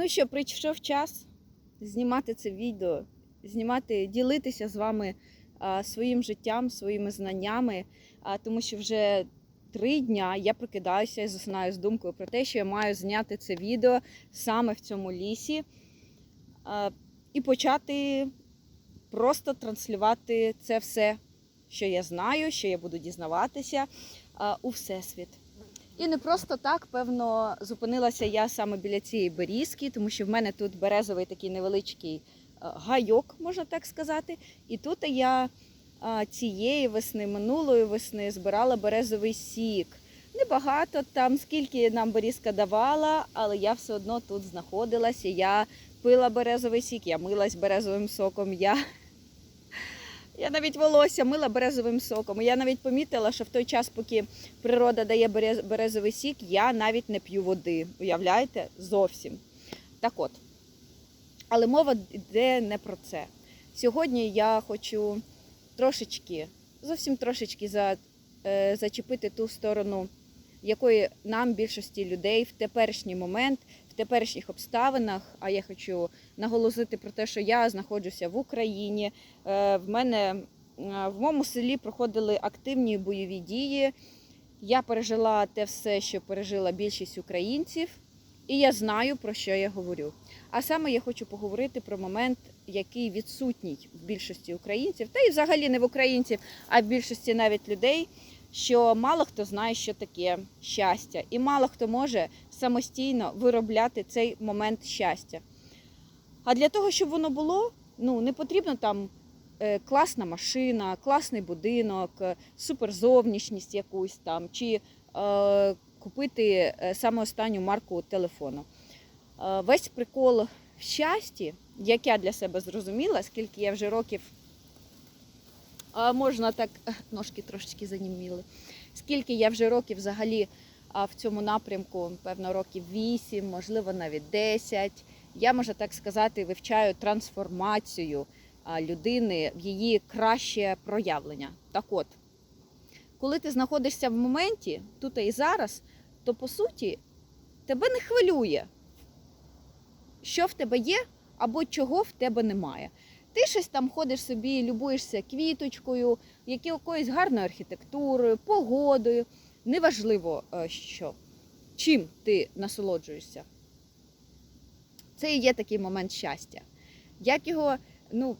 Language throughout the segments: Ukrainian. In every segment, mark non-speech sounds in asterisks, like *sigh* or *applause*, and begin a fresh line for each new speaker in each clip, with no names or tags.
Ну що, прийшов час знімати це відео, знімати, ділитися з вами а, своїм життям, своїми знаннями, а, тому що вже три дня я прокидаюся і засинаю з думкою про те, що я маю зняти це відео саме в цьому лісі а, і почати просто транслювати це все, що я знаю, що я буду дізнаватися а, у всесвіт. І не просто так, певно, зупинилася я саме біля цієї берізки, тому що в мене тут березовий такий невеличкий е, гайок, можна так сказати. І тут я е, цієї весни, минулої весни, збирала березовий сік. Небагато там, скільки нам берізка давала, але я все одно тут знаходилася. Я пила березовий сік, я милась березовим соком. Я я навіть волосся мила березовим соком. Я навіть помітила, що в той час, поки природа дає берез- березовий сік, я навіть не п'ю води. Уявляєте? Зовсім. Так от. Але мова йде не про це. Сьогодні я хочу трошечки, зовсім трошечки за, е, зачепити ту сторону, якої нам більшості людей в теперішній момент, в теперішніх обставинах, а я хочу наголосити про те, що я знаходжуся в Україні. Е, В мене е, в моєму селі проходили активні бойові дії. Я пережила те все, що пережила більшість українців, і я знаю, про що я говорю. А саме я хочу поговорити про момент, який відсутній в більшості українців, та й взагалі не в українців, а в більшості навіть людей, що мало хто знає, що таке щастя, і мало хто може самостійно виробляти цей момент щастя. А для того, щоб воно було, ну не потрібно там е, класна машина, класний будинок, е, суперзовнішність якусь там, чи е, купити е, саме останню марку телефону. Весь прикол в щасті, як я для себе зрозуміла, скільки я вже років, можна так, *laughs* ножки трошечки заніміли, скільки я вже років взагалі в цьому напрямку, певно, років 8, можливо, навіть 10. Я, можу так сказати, вивчаю трансформацію людини в її краще проявлення. Так от, коли ти знаходишся в моменті, тут і зараз, то по суті тебе не хвилює, що в тебе є або чого в тебе немає. Ти щось там ходиш собі, любуєшся квіточкою, якоюсь гарною архітектурою, погодою. Неважливо, е, що, чим ти насолоджуєшся. Це і є такий момент щастя. Як його, ну,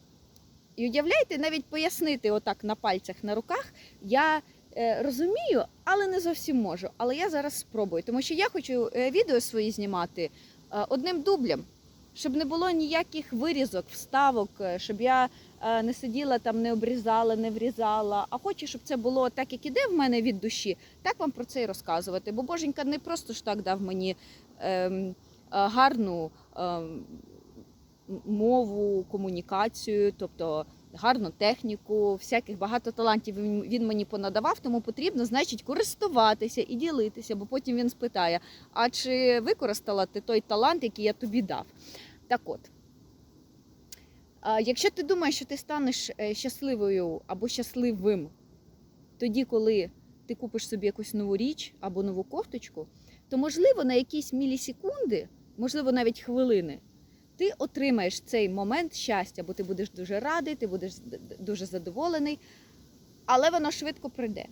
і уявляєте, навіть пояснити отак на пальцях, на руках, я е, розумію, але не зовсім можу. Але я зараз спробую, тому що я хочу е, відео свої знімати е, одним дублем, щоб не було ніяких вирізок, вставок, е, щоб я е, не сиділа там, не обрізала, не врізала. А хочу, щоб це було так, як іде в мене від душі, так вам про це і розказувати. Бо Боженька не просто ж так дав мені ем, е, гарну ем, мову, комунікацію, тобто гарну техніку, всяких багато талантів він мені понадавав, тому потрібно, значить, користуватися і ділитися, бо потім він спитає: а чи використала ти той талант, який я тобі дав? Так от. Якщо ти думаєш, що ти станеш е, щасливою або щасливим тоді, коли ти купиш собі якусь нову річ або нову кофточку, то можливо на якісь мілісекунди, можливо, навіть хвилини, ти отримаєш цей момент щастя, бо ти будеш дуже радий, ти будеш дуже задоволений, але воно швидко прийде.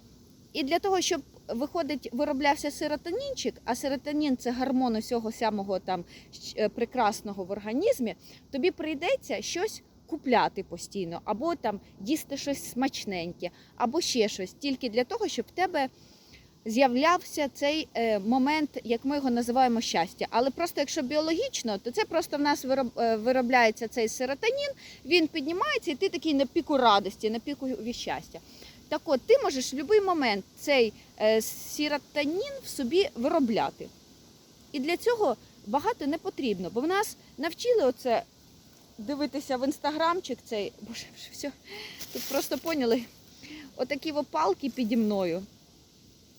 І для того, щоб виходить, вироблявся серотонінчик, а серотонін це гормон усього самого там е, прекрасного в організмі, тобі прийдеться щось купляти постійно, або там їсти щось смачненьке, або ще щось, тільки для того, щоб в тебе з'являвся цей е, момент, як ми його називаємо щастя. Але просто якщо біологічно, то це просто в нас е, виробляється цей серотонін, він піднімається, і ти такий на піку радості, на піку від щастя. Так от, ти можеш в будь-який момент цей е, серотонін в собі виробляти. І для цього багато не потрібно, бо в нас навчили оце дивитися в інстаграмчик цей. Боже, все. Тут просто поняли. Отакі во палки піді мною.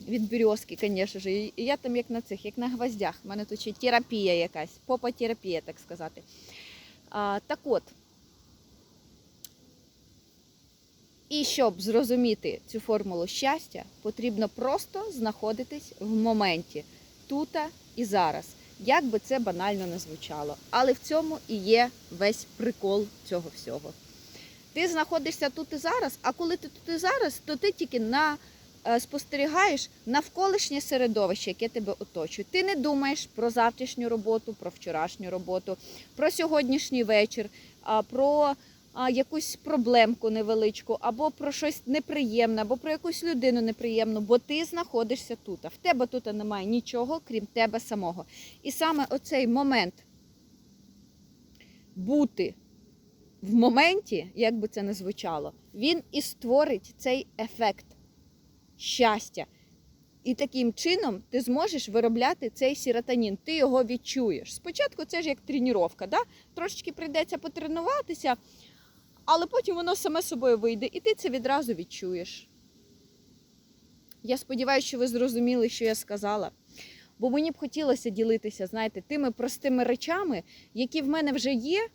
Від березки, звісно ж. І я там як на цих, як на гвоздях. У мене тут ще терапія якась, попа-терапія, так сказати. А, так от. І щоб зрозуміти цю формулу щастя, потрібно просто знаходитись в моменті, тута і зараз. Як би це банально не звучало. Але в цьому і є весь прикол цього всього. Ти знаходишся тут і зараз, а коли ти тут і зараз, то ти тільки на, е, спостерігаєш навколишнє середовище, яке тебе оточує. Ти не думаєш про завтрашню роботу, про вчорашню роботу, про сьогоднішній вечір, про якусь проблемку невеличку, або про щось неприємне, або про якусь людину неприємну, бо ти знаходишся тут. А в тебе тут немає нічого, крім тебе самого. І саме оцей момент бути в моменті, як би це не звучало, він і створить цей ефект щастя. І таким чином ти зможеш виробляти цей сіротонін, ти його відчуєш. Спочатку це ж як тренування, да? трошечки прийдеться потренуватися, але потім воно саме собою вийде, і ти це відразу відчуєш. Я сподіваюся, що ви зрозуміли, що я сказала. Бо мені б хотілося ділитися, знаєте, тими простими речами, які в мене вже є,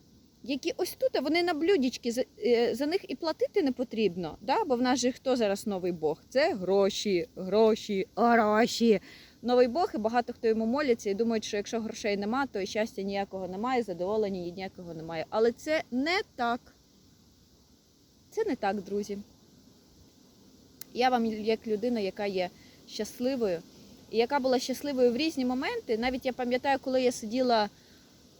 які ось тут, а вони на блюдечки, за, е, за них і платити не потрібно. Да? Бо в нас же хто зараз новий Бог? Це гроші, гроші, гроші. Новий Бог, і багато хто йому моляться і думають, що якщо грошей нема, то і щастя ніякого немає, задоволення ніякого немає. Але це не так. Це не так, друзі. Я вам, як людина, яка є щасливою, і яка була щасливою в різні моменти. Навіть я пам'ятаю, коли я сиділа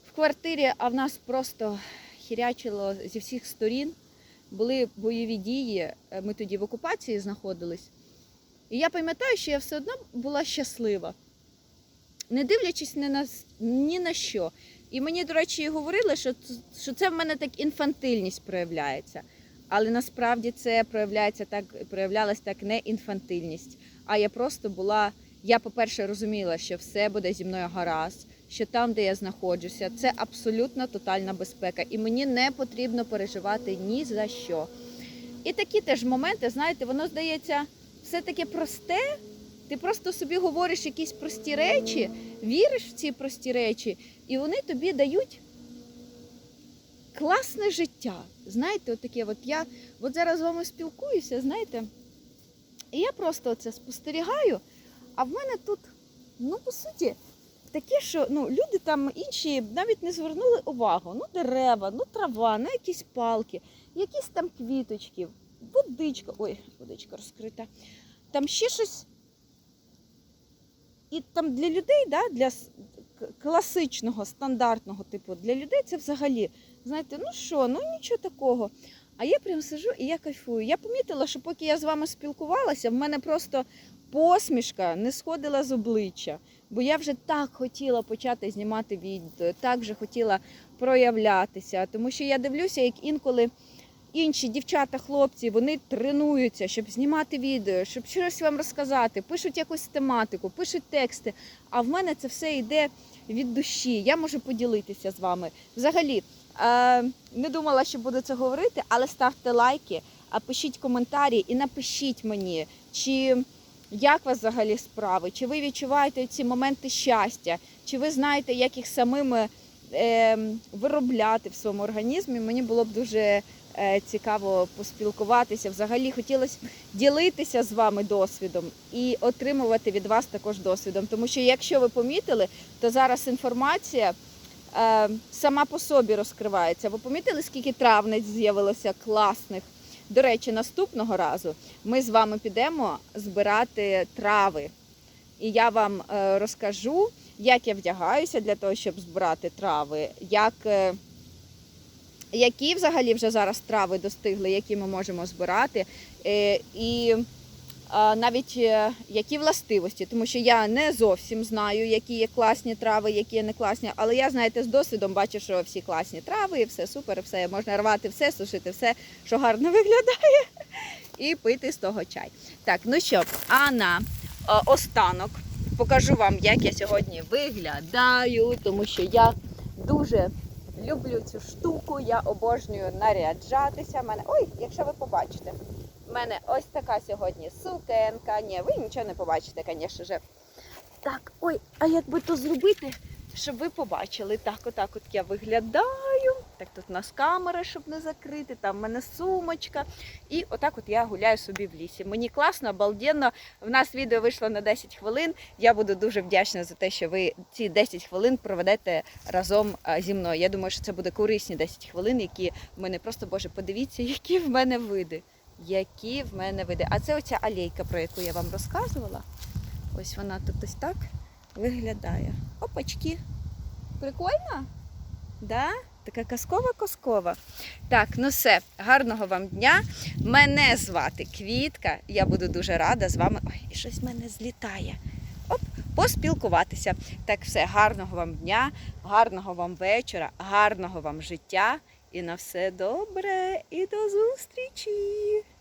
в квартирі, а в нас просто хірячило зі всіх сторін. Були бойові дії, е, ми тоді в окупації знаходились. І я пам'ятаю, що я все одно була щаслива, не дивлячись ні на, ні на що. І мені, до речі, говорили, що, що це в мене так інфантильність проявляється. Але насправді це проявляється так, проявлялась так не інфантильність. А я просто була. Я, по-перше, розуміла, що все буде зі мною гаразд, що там, де я знаходжуся, це абсолютно тотальна безпека, і мені не потрібно переживати ні за що. І такі теж моменти, знаєте, воно здається все таке просте. Ти просто собі говориш якісь прості речі, віриш в ці прості речі, і вони тобі дають класне життя. Знаєте, от таке, от я от зараз з вами спілкуюся, знаєте, і я просто це спостерігаю, а в мене тут, ну, по суті, таке, що ну, люди там інші навіть не звернули увагу. Ну, дерева, ну трава, ну якісь палки, якісь там квіточки, водичка. Ой, водичка розкрита. Там ще щось. І там для людей, да, для класичного, стандартного типу, для людей це взагалі, знаєте, ну що, ну нічого такого. А я прям сижу і я кайфую. Я помітила, що поки я з вами спілкувалася, в мене просто посмішка не сходила з обличчя. Бо я вже так хотіла почати знімати відео, так же хотіла проявлятися. Тому що я дивлюся, як інколи інші дівчата, хлопці, вони тренуються, щоб знімати відео, щоб щось вам розказати, пишуть якусь тематику, пишуть тексти. А в мене це все йде від душі. Я можу поділитися з вами. Взагалі, е, не думала, що буду це говорити, але ставте лайки, а пишіть коментарі і напишіть мені, чи як вас взагалі справи, чи ви відчуваєте ці моменти щастя, чи ви знаєте, як їх самими е, виробляти в своєму організмі. Мені було б дуже цікаво поспілкуватися. Взагалі хотілося ділитися з вами досвідом і отримувати від вас також досвідом. Тому що, якщо ви помітили, то зараз інформація е, сама по собі розкривається. Ви помітили, скільки травниць з'явилося класних? До речі, наступного разу ми з вами підемо збирати трави. І я вам е, розкажу, як я вдягаюся для того, щоб збирати трави, як, е, які взагалі вже зараз трави достигли, які ми можемо збирати, е, і навіть е, які властивості, тому що я не зовсім знаю, які є класні трави, які не класні, але я, знаєте, з досвідом бачу, що всі класні трави, і все супер, все можна рвати все, сушити все, що гарно *laughs* виглядає, і пити з того чай. Так, ну що, а на е, останок. Покажу вам, як я сьогодні виглядаю, тому що я дуже люблю цю штуку, я обожнюю наряджатися. Мене, ой, якщо ви побачите, в мене ось така сьогодні сукенка. Ні, ви нічого не побачите, звісно ж. Так, ой, а як би то зробити, щоб ви побачили? Так, отак от я виглядаю. Так, тут у нас камера, щоб не закрити, там в мене сумочка. І отак от я гуляю собі в лісі. Мені класно, обалденно. В нас відео вийшло на 10 хвилин. Я буду дуже вдячна за те, що ви ці 10 хвилин проведете разом зі мною. Я думаю, що це буде корисні 10 хвилин, які в мене просто Боже, подивіться, *laughs* які в мене види. Які в мене види. А це оця алейка, про яку я вам розказувала. Ось вона тут ось так виглядає. Опачки. Прикольно? Да? Така казкова-казкова. Так, ну все, гарного вам дня. Мене звати Квітка. Я буду дуже рада з вами. Ой, і щось в мене злітає. Оп, поспілкуватися. Так, все, гарного вам дня, гарного вам вечора, гарного вам життя. І на все добре, і до зустрічі!